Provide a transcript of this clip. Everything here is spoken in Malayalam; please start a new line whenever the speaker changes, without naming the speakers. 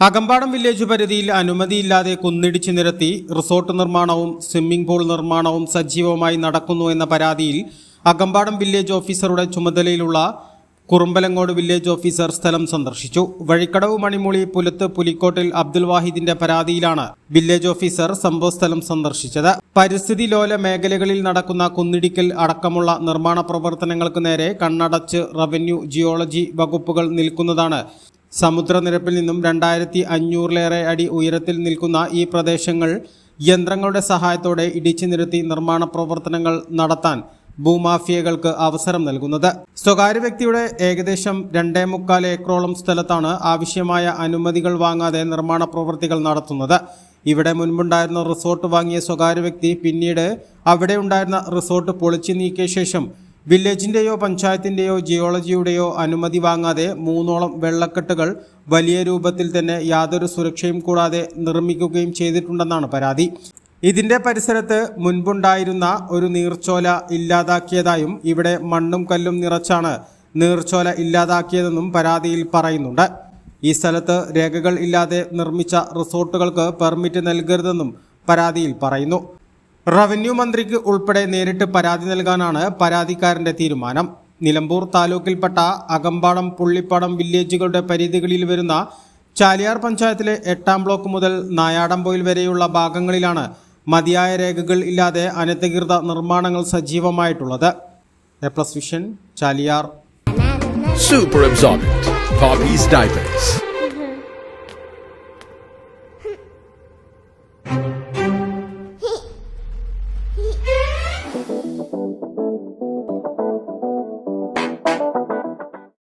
അകമ്പാടം വില്ലേജ് പരിധിയിൽ അനുമതിയില്ലാതെ കുന്നിടിച്ചു നിരത്തി റിസോർട്ട് നിർമ്മാണവും സ്വിമ്മിംഗ് പൂൾ നിർമ്മാണവും സജീവമായി നടക്കുന്നു എന്ന പരാതിയിൽ അകമ്പാടം വില്ലേജ് ഓഫീസറുടെ ചുമതലയിലുള്ള കുറുമ്പലങ്ങോട് വില്ലേജ് ഓഫീസർ സ്ഥലം സന്ദർശിച്ചു. വഴിക്കടവ് മണിമൂളി പുലത്ത് പുലിക്കോട്ടിൽ അബ്ദുൽ വാഹിദിന്റെ പരാതിയിലാണ് വില്ലേജ് ഓഫീസർ സംഭവസ്ഥലം സന്ദർശിച്ചത്. പരിസ്ഥിതി ലോല മേഖലകളിൽ നടക്കുന്ന കുന്നിടിക്കൽ അടക്കമുള്ള നിർമ്മാണ പ്രവർത്തനങ്ങൾക്ക് നേരെ കണ്ണടച്ച് റവന്യൂ ജിയോളജി വകുപ്പുകൾ നിൽക്കുന്നതാണ് സമുദ്രനിരപ്പിൽ നിന്നും രണ്ടായിരത്തി അഞ്ഞൂറിലേറെ അടി ഉയരത്തിൽ നിൽക്കുന്ന ഈ പ്രദേശങ്ങൾ യന്ത്രങ്ങളുടെ സഹായത്തോടെ ഇടിച്ചു നിരത്തി നിർമ്മാണ പ്രവർത്തനങ്ങൾ നടത്താൻ ഭൂമാഫിയകൾക്ക് അവസരം നൽകുന്നത്. സ്വകാര്യ വ്യക്തിയുടെ ഏകദേശം രണ്ടേ മുക്കാൽ ഏക്കറോളം സ്ഥലത്താണ് ആവശ്യമായ അനുമതികൾ വാങ്ങാതെ നിർമ്മാണ പ്രവൃത്തികൾ നടത്തുന്നത്. ഇവിടെ മുൻപുണ്ടായിരുന്ന റിസോർട്ട് വാങ്ങിയ സ്വകാര്യ വ്യക്തി പിന്നീട് അവിടെ ഉണ്ടായിരുന്ന റിസോർട്ട് പൊളിച്ചു നീക്കിയ ശേഷം വില്ലേജിന്റെയോ പഞ്ചായത്തിന്റെയോ ജിയോളജിയുടെയോ അനുമതി വാങ്ങാതെ മൂന്നോളം വെള്ളക്കെട്ടുകൾ വലിയ രൂപത്തിൽ തന്നെ യാതൊരു സുരക്ഷയും കൂടാതെ നിർമ്മിക്കുകയും ചെയ്തിട്ടുണ്ടെന്നാണ് പരാതി. ഇതിന്റെ പരിസരത്ത് മുൻപുണ്ടായിരുന്ന ഒരു നീർച്ചോല ഇല്ലാതാക്കിയതായും ഇവിടെ മണ്ണും കല്ലും നിറച്ചാണ് നീർച്ചോല ഇല്ലാതാക്കിയതെന്നും പരാതിയിൽ പറയുന്നുണ്ട്. ഈ സ്ഥലത്ത് രേഖകൾ ഇല്ലാതെ നിർമ്മിച്ച റിസോർട്ടുകൾക്ക് പെർമിറ്റ് നൽകരുതെന്നും പരാതിയിൽ പറയുന്നു. റവന്യൂ മന്ത്രിക്ക് ഉൾപ്പെടെ നേരിട്ട് പരാതി നൽകാനാണ് പരാതിക്കാരന്റെ തീരുമാനം. നിലമ്പൂർ താലൂക്കിൽപ്പെട്ട അകമ്പാടം പുള്ളിപ്പാടം വില്ലേജുകളുടെ പരിധികളിൽ വരുന്ന ചാലിയാർ പഞ്ചായത്തിലെ എട്ടാം ബ്ലോക്ക് മുതൽ നായാടംപോയിൽ വരെയുള്ള ഭാഗങ്ങളിലാണ് മതിയായ രേഖകൾ ഇല്ലാതെ അനധികൃത നിർമ്മാണങ്ങൾ സജീവമായിട്ടുള്ളത്. A plus vision Chaliyar.
Super.